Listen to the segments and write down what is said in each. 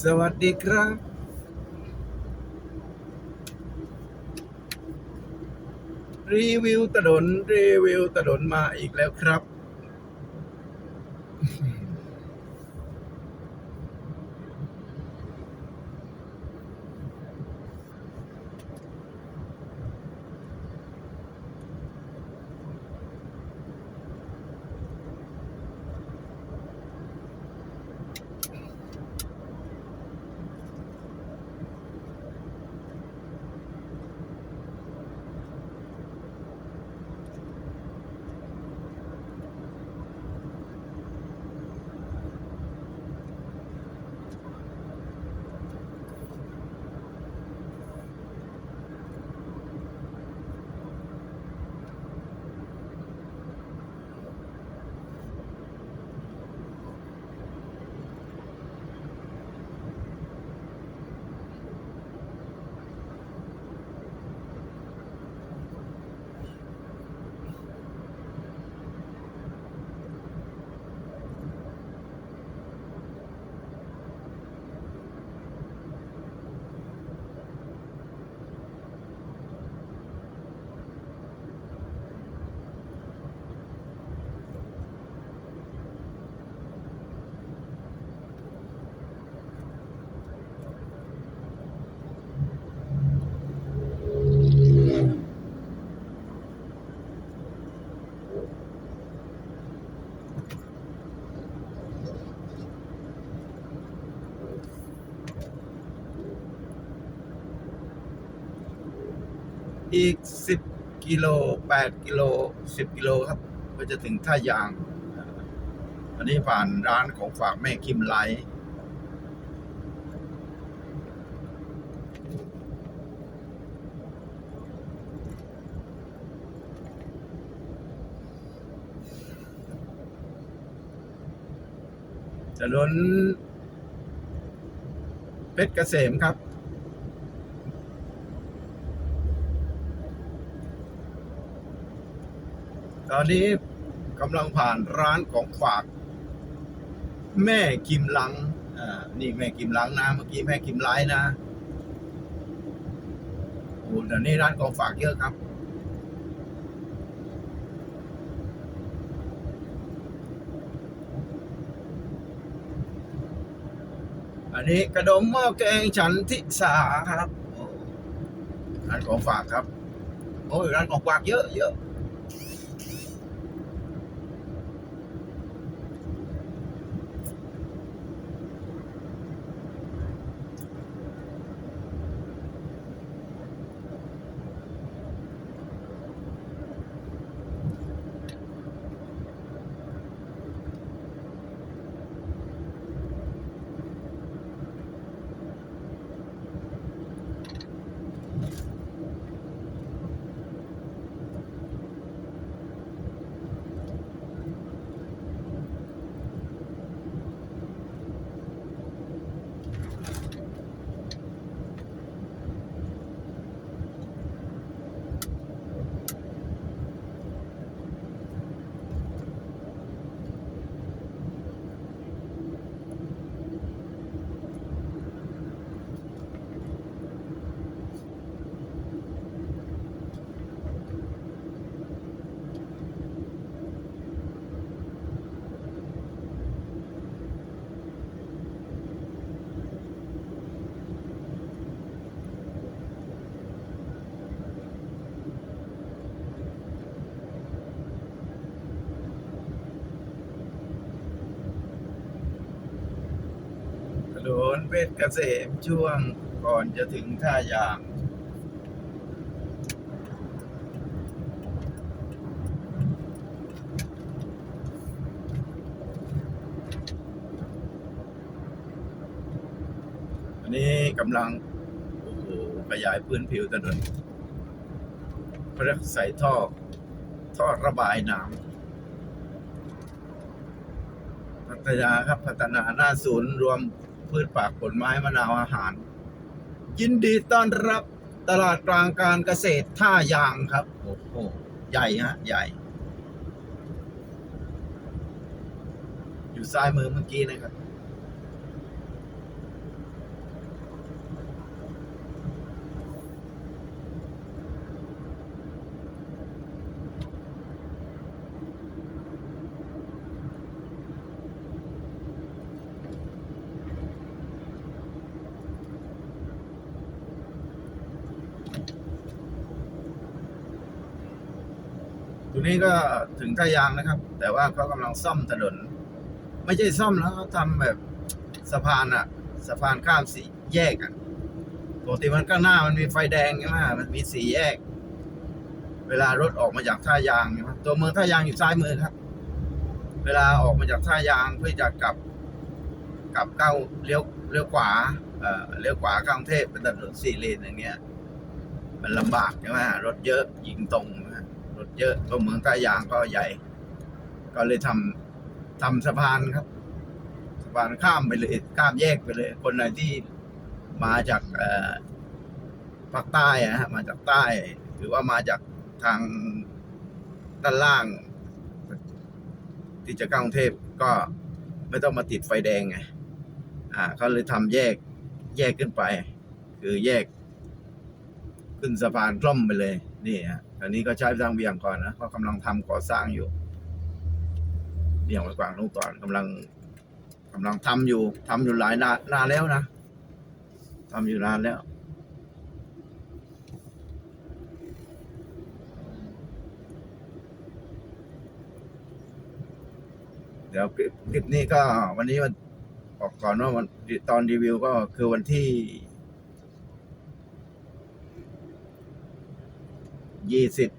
สวัสดีครับ รีวิวถนนรีวิวถนนมาอีกแล้วครับ อีก 10 กิโล 8 กิโล 10 กิโลครับ ก็จะถึงท่ายาง อันนี้ผ่านร้านของฝากแม่คิมไลถนนเพชรเกษมครับ ตอนนี้กำลังผ่านร้านของฝาก แม่กิมลังอ่านี่แม่กิมลังนะ เมื่อกี้แม่กิมไลนะโอ้แต่นี่ร้านของฝากเยอะครับอันนี้กระดมหม้อแกงฉันทิสาครับอ้ร้านของฝากครับ โอ้ยร้านของฝากเยอะเยอะ ถนน เพชรเกษมช่วงก่อนจะถึงท่ายางอันนี้กำลังโอ้โหขยายพื้นผิวถนนเพื่อใส่ท่อ ท่อระบายน้ำพัฒนาครับพัฒนาหน้าศูนย์รวม พืชผักผลไม้มะนาวอาหาร ยินดีต้อนรับตลาดกลางการเกษตรท่ายางครับโอ้โหใหญ่ฮะใหญ่ อยู่ซ้ายมือเมื่อกี้นะครับ นี้ก็ถึงท่ายางนะครับ แต่ว่าเขากำลังซ่อมถนน ไม่ใช่ซ่อมแล้วเขาทำแบบสะพานอะสะพานข้ามสี่แยกอะปกติมันข้างหน้ามันมีไฟแดงใช่ไหมมันมีสี่แยก เวลารถออกมาจากท่ายางใช่ไหมตัวเมืองท่ายางอยู่ซ้ายมือครับ เวลาออกมาจากท่ายางเพื่อจะกลับกลับเข้าเลี้ยวเลี้ยวขวาเอ่อเลี้ยวขวากรุงเทพเป็นถนนสี่เลนอย่างเงี้ย มันลำบากใช่ไหมรถเยอะยิงตรง ถเยอะตัวเมืองท่ายางก็ใหญ่ ก็เลยทำทำสะพานครับสะพานข้ามไปเลยข้ามแยกไปเลย คนไหนที่มาจากภาคใต้อะฮะมาจากใต้ หรือว่ามาจากทางด้านล่าง ที่จะกรุงเทพก็ไม่ต้องมาติดไฟแดงไงอ่าเขาเลยทำแยกแยกขึ้นไป คือแยก ขึ้นสะพานกล้อมไปเลย นี่ฮะอันนี้ก็ใช้ทางเบี่ยงก่อนนะเขากำลังทำก่อสร้างอยู่เบี่ยงไปกวางลงก่อนกำลังกำลังทำอยู่ทำอยู่หลายนานนานแล้วนะทำอยู่นานแล้วเดี๋ยวคลิปคลิปนี้ก็วันนี้มันออกก่อนว่าวันตอนรีวิวก็คือวันที่ ยี่สิบ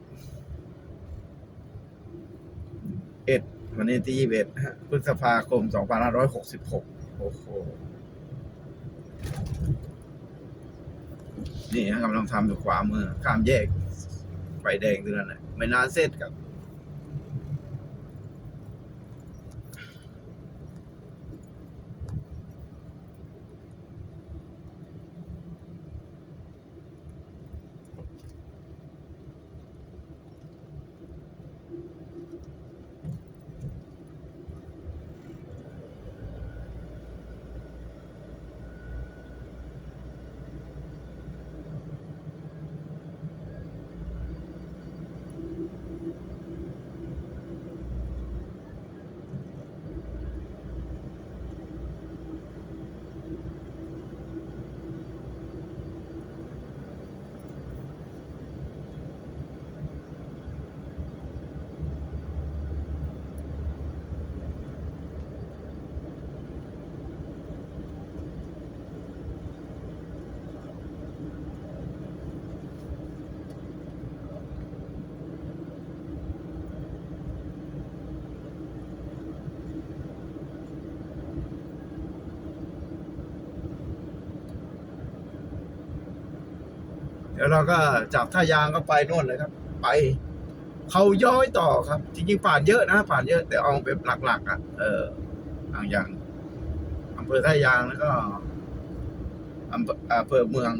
เอ็ดวันนี้ที่ยี่สิบเอ็ดพฤษภาคมสองพันห้าร้อยหกสิบหกโอ้โหนี่ฮะกำลังทำอยู่ขวามือ ข้ามแยกไฟแดงตรงนั้นนะไม่นานเสร็จกับ เดี๋ยวเราก็จากท่ายางก็ไปนู่นเลยครับ ไปเขาย้อยต่อครับ จริงๆผ่านเยอะนะผ่านเยอะแต่เอาแบบหลักๆอะเอออย่างอย่างอำเภอท่ายางแล้วก็อำเภอเมือง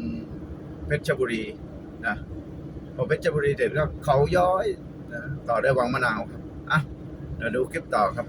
เพชรบุรีนะพอเพชรบุรีเสร็จก็เขาย้อยนะต่อได้วยวังมะนาวครับอะเดี๋ยวดูคลิปต่อครับ